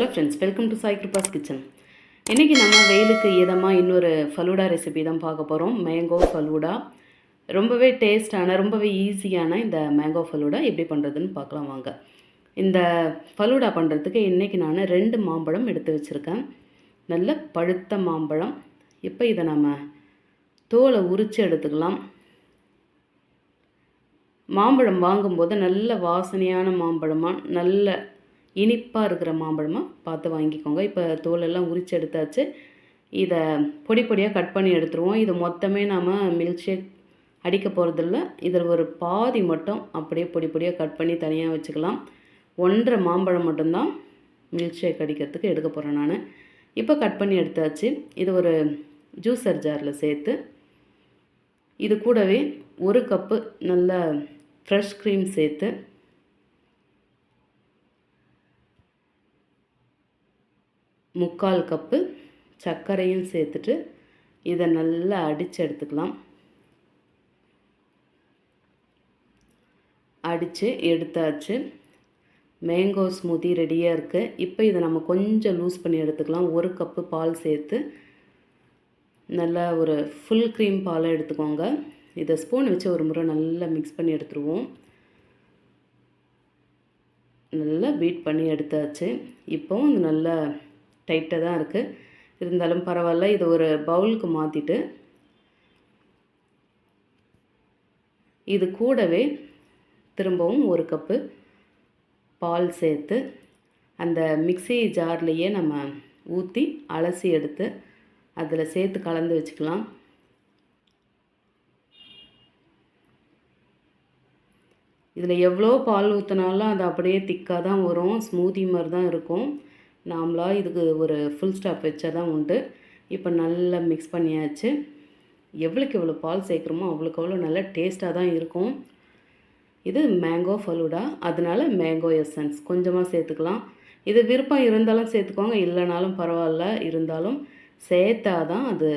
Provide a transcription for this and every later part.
Hello friends welcome to Sai Kirupa's kitchen இன்றைக்கி நம்ம வெயிலுக்கு இதமாக இன்னொரு ஃபலூடா ரெசிபி தான் பார்க்க போகிறோம் மேங்கோ ஃபலூடா ரொம்பவே டேஸ்டான ரொம்பவே ஈஸியான இந்த மேங்கோ ஃபலூடா எப்படி பண்ணுறதுன்னு பார்க்கலாம் வாங்க. இந்த ஃபலூடா பண்ணுறதுக்கு இன்றைக்கி நான் ரெண்டு மாம்பழம் எடுத்து வச்சுருக்கேன். நல்ல பழுத்த மாம்பழம். இப்போ இதை நம்ம தோலை உரித்து எடுத்துக்கலாம். மாம்பழம் வாங்கும்போது நல்ல வாசனையான மாம்பழமாக நல்ல இனிப்பாக இருக்கிற மாம்பழமாக பார்த்து வாங்கிக்கோங்க. இப்போ தோலெல்லாம் உரித்து எடுத்தாச்சு. இதை பொடி பொடியாக கட் பண்ணி எடுத்துருவோம். இது மொத்தமே நாம் மில்க் ஷேக் அடிக்க போகிறதில்ல இதில் ஒரு பாதி மட்டும் அப்படியே பொடி பொடியாக கட் பண்ணி தனியாக வச்சுக்கலாம். ஒன்றரை மாம்பழம் மட்டும்தான் மில்க் ஷேக் அடிக்கிறதுக்கு எடுக்க போகிறேன் நான். இப்போ கட் பண்ணி எடுத்தாச்சு. இது ஒரு ஜூஸர் ஜாரில் சேர்த்து. இது கூடவே ஒரு கப்பு நல்ல ஃப்ரெஷ் க்ரீம் சேர்த்து முக்கால் கப்பு சர்க்கரையும் சேர்த்துட்டு இதை நல்லா அடித்து எடுத்துக்கலாம். அடித்து எடுத்தாச்சு. மேங்கோ ஸ்மூதி ரெடியாக இருக்குது இப்போ இதை நம்ம கொஞ்சம் லூஸ் பண்ணி எடுத்துக்கலாம். ஒரு கப்பு பால் சேர்த்து நல்லா ஒரு ஃபுல் க்ரீம் பாலை எடுத்துக்கோங்க. இதை ஸ்பூன் வச்சு ஒரு முறை நல்லா மிக்ஸ் பண்ணி எடுத்துருவோம். நல்லா பீட் பண்ணி எடுத்தாச்சு. இப்போவும் இது நல்லா டைட்டாக தான் இருக்குது இருந்தாலும் பரவாயில்ல இது ஒரு பவுலுக்கு மாற்றிட்டு இது கூடவே திரும்பவும் ஒரு கப்பு பால் சேர்த்து அந்த மிக்சி ஜார்லேயே நம்ம ஊற்றி அலசி எடுத்து அதில் சேர்த்து கலந்து வச்சுக்கலாம். இதில் எவ்வளோ பால் ஊற்றினாலும் அது அப்படியே திக்காக தான் வரும் ஸ்மூதி மாதிரி தான் இருக்கும். நாம்ளாக இதுக்கு ஒரு ஃபுல் ஸ்டாப் வச்சால் தான் உண்டு. இப்போ நல்லா மிக்ஸ் பண்ணியாச்சு. எவ்வளோக்கு எவ்வளோ பால் சேர்க்குறோமோ அவ்வளோக்கு அவ்வளோ நல்லா டேஸ்ட்டாக தான் இருக்கும். இது மேங்கோ ஃபலூடா அதனால மேங்கோ எசன்ஸ் கொஞ்சமாக சேர்த்துக்கலாம். இது விருப்பம் இருந்தாலும் சேர்த்துக்கோங்க. இல்லைனாலும் பரவாயில்ல. இருந்தாலும் சேர்த்தா தான் அது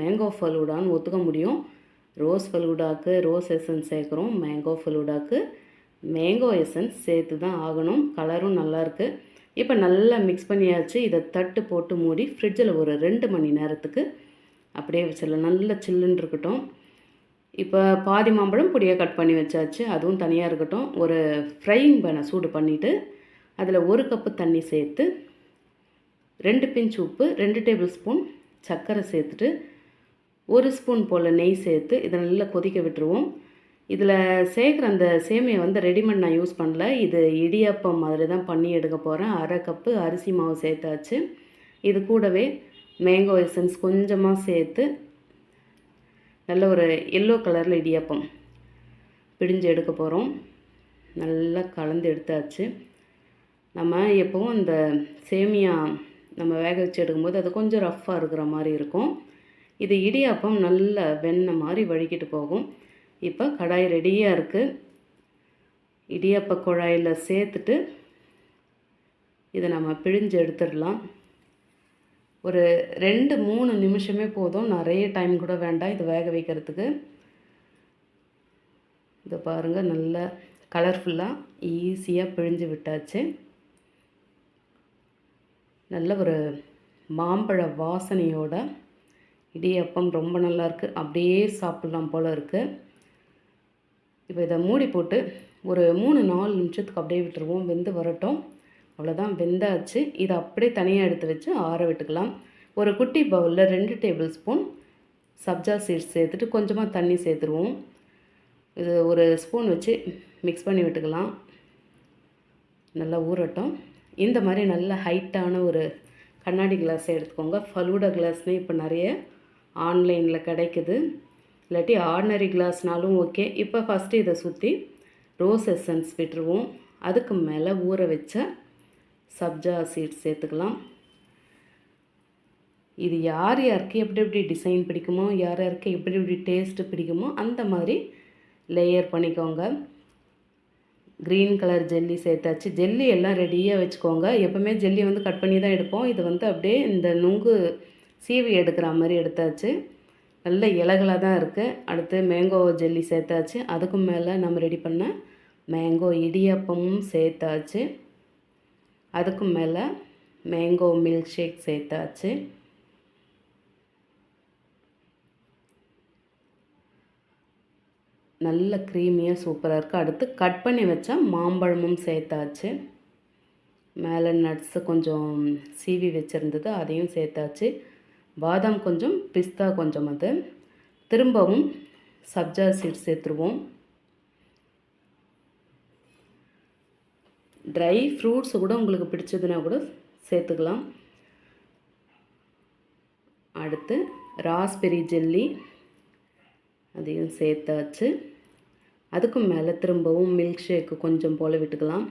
மேங்கோ ஃபலூடான்னு ஒத்துக்க முடியும். ரோஸ் ஃபலூடாக்கு ரோஸ் எசன்ஸ் சேர்க்குறோம். மேங்கோ ஃபலூடாக்கு மேங்கோ எசன்ஸ் சேர்த்து தான் ஆகணும் கலரும் நல்லாயிருக்கு இப்போ நல்லா மிக்ஸ் பண்ணியாச்சு. இதை தட்டு போட்டு மூடி ஃப்ரிட்ஜில் ஒரு ரெண்டு மணி நேரத்துக்கு அப்படியே வச்சிடலாம். நல்லா சில்லுன்னு இருக்கட்டும். இப்போ பாதி மாம்பழம் பொடியாக கட் பண்ணி வச்சாச்சு. அதுவும் தனியாக இருக்கட்டும். ஒரு ஃப்ரையிங் பேனை சூடு பண்ணிவிட்டு அதில் ஒரு கப்பு தண்ணி சேர்த்து ரெண்டு பிஞ்ச் உப்பு ரெண்டு டேபிள் ஸ்பூன் சர்க்கரை சேர்த்துட்டு ஒரு ஸ்பூன் போல் நெய் சேர்த்து இதை நல்லா கொதிக்க விட்டுருவோம். இதில் சேர்க்குற அந்த சேமியை வந்து ரெடிமேட் நான் யூஸ் பண்ணல. இது இடியாப்பம் மாதிரி தான் பண்ணி எடுக்க போகிறேன் அரை கப்பு அரிசி மாவு சேர்த்தாச்சு. இது கூடவே மேங்கோ எசன்ஸ் கொஞ்சமாக சேர்த்து நல்ல ஒரு எல்லோ கலரில் இடியாப்பம் பிடிஞ்சு எடுக்க போகிறோம் நல்லா கலந்து எடுத்தாச்சு. நம்ம எப்போவும் இந்த சேமியா நம்ம வேக வச்சு எடுக்கும்போது அது கொஞ்சம் ரஃப்பாக இருக்கிற மாதிரி இருக்கும். இது இடியாப்பம் நல்ல வெண்ணெய் மாதிரி வழுக்கிட்டு போகும். இப்போ கடாய் ரெடியாக இருக்குது இடியாப்ப குழாயில் சேர்த்துட்டு இதை நம்ம பிழிஞ்சு எடுத்துடலாம். ஒரு ரெண்டு மூணு நிமிஷமே போதும். நிறைய டைம் கூட வேண்டாம் இது வேக வைக்கிறதுக்கு. இதை பாருங்கள் நல்லா கலர்ஃபுல்லாக ஈஸியாக பிழிஞ்சு விட்டாச்சு. நல்ல ஒரு மாம்பழ வாசனையோட இடியப்பம் ரொம்ப நல்லாயிருக்கு அப்படியே சாப்பிட்லாம் போல் இருக்குது இப்போ இதை மூடி போட்டு ஒரு மூணு நாலு நிமிஷத்துக்கு அப்படியே விட்டுருவோம். வெந்து வரட்டும். அவ்வளோதான் வெந்தாச்சு. இதை அப்படியே தனியாக எடுத்து வச்சு ஆற விட்டுக்கலாம். ஒரு குட்டி பவுலில் ரெண்டு டேபிள் ஸ்பூன் சப்ஜா சீட்ஸ் சேர்த்துட்டு கொஞ்சமாக தண்ணி சேர்த்துருவோம். இது ஒரு ஸ்பூன் வச்சு மிக்ஸ் பண்ணி விட்டுக்கலாம். நல்லா ஊறட்டும். இந்த மாதிரி நல்ல ஹைட்டான ஒரு கண்ணாடி கிளாஸ் எடுத்துக்கோங்க. ஃபலூடா கிளாஸ்னே இப்போ நிறைய ஆன்லைனில் கிடைக்குது. இல்லாட்டி ஆர்டினரி கிளாஸ்னாலும் ஓகே இப்போ ஃபஸ்ட்டு இதை சுற்றி ரோஸ் எசன்ஸ் விட்டுருவோம். அதுக்கு மேலே ஊற வச்ச சப்ஜா சீட்ஸ் சேர்த்துக்கலாம். இது யார் யாருக்கு எப்படி எப்படி டிசைன் பிடிக்குமோ யார் யாருக்கு எப்படி எப்படி டேஸ்ட்டு பிடிக்குமோ அந்த மாதிரி லேயர் பண்ணிக்கோங்க. க்ரீன் கலர் ஜெல்லி சேர்த்தாச்சு. ஜெல்லி எல்லாம் ரெடியாக வச்சுக்கோங்க. எப்போவுமே ஜெல்லி வந்து கட் பண்ணி தான் எடுப்போம். இது வந்து அப்படியே இந்த நுங்கு சீவி எடுக்கிற மாதிரி எடுத்தாச்சு. நல்ல இலகலாக தான் இருக்குது. அடுத்து மேங்கோ ஜெல்லி சேர்த்தாச்சு. அதுக்கும் மேலே நம்ம ரெடி பண்ண மேங்கோ இடியப்பமும் சேர்த்தாச்சு. அதுக்கும் மேலே மேங்கோ மில்க் ஷேக் சேர்த்தாச்சு. நல்ல க்ரீமியாக சூப்பராக இருக்குது அடுத்து கட் பண்ணி வச்சா மாம்பழமும் சேர்த்தாச்சு. மேலே நட்ஸு கொஞ்சம் சீவி வச்சுருந்தது அதையும் சேர்த்தாச்சு. பாதாம் கொஞ்சம் பிஸ்தா கொஞ்சம் அது. திரும்பவும் சப்ஜா சீட் சேர்த்துருவோம். ட்ரை ஃப்ரூட்ஸ் கூட உங்களுக்கு பிடிச்சதுன்னா கூட சேர்த்துக்கலாம். அடுத்து ராஸ்பெரி ஜெல்லி அதையும் சேர்த்தாச்சு. அதுக்கும் மேலே திரும்பவும் மில்க் ஷேக்கு கொஞ்சம் போல் விட்டுக்கலாம்.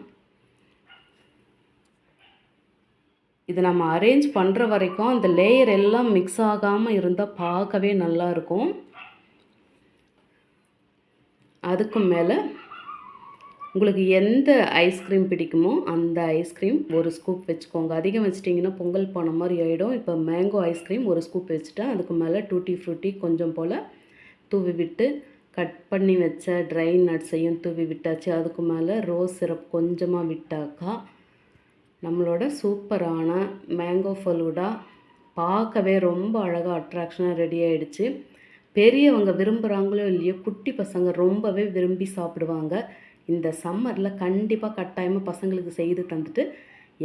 இது நம்ம அரேஞ்ச் பண்ணுற வரைக்கும் அந்த லேயர் எல்லாம் மிக்ஸ் ஆகாமல் இருந்தால் பார்க்கவே நல்லா இருக்கும். அதுக்கும் மேலே உங்களுக்கு எந்த ஐஸ்கிரீம் பிடிக்குமோ அந்த ஐஸ்கிரீம் ஒரு ஸ்கூப் வச்சுக்கோங்க. அதிகம் வச்சிட்டிங்கன்னா பொங்கல் போன மாதிரி ஆகிடும் இப்போ மேங்கோ ஐஸ்கிரீம் ஒரு ஸ்கூப் வச்சுட்டேன். அதுக்கு மேலே டூட்டி ஃப்ரூட்டி கொஞ்சம் போல் தூவி விட்டு கட் பண்ணி வச்ச ட்ரை நட்ஸையும் தூவி விட்டாச்சு. அதுக்கு மேலே ரோஸ் சிரப் கொஞ்சமாக விட்டாக்கா நம்மளோட சூப்பரான மேங்கோ ஃபலூடா பார்க்கவே ரொம்ப அழகாக அட்ராக்ஷனாக ரெடி ஆகிடுச்சு பெரியவங்க விரும்புகிறாங்களோ இல்லையோ குட்டி பசங்க ரொம்பவே விரும்பி சாப்பிடுவாங்க. இந்த சம்மரில் கண்டிப்பாக கட்டாயமாக பசங்களுக்கு செய்து தந்துட்டு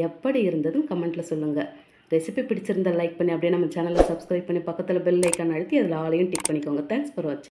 எப்படி இருந்ததுன்னு கமெண்ட்டில் சொல்லுங்கள் ரெசிபி பிடிச்சிருந்தா லைக் பண்ணி அப்படியே நம்ம சேனலை சப்ஸ்கிரைப் பண்ணி பக்கத்தில் பெல் ஐக்கான் அழுத்தி அதில் ஆளையும் டிக் பண்ணிக்கோங்க. தேங்க்ஸ் ஃபார் வாட்சிங்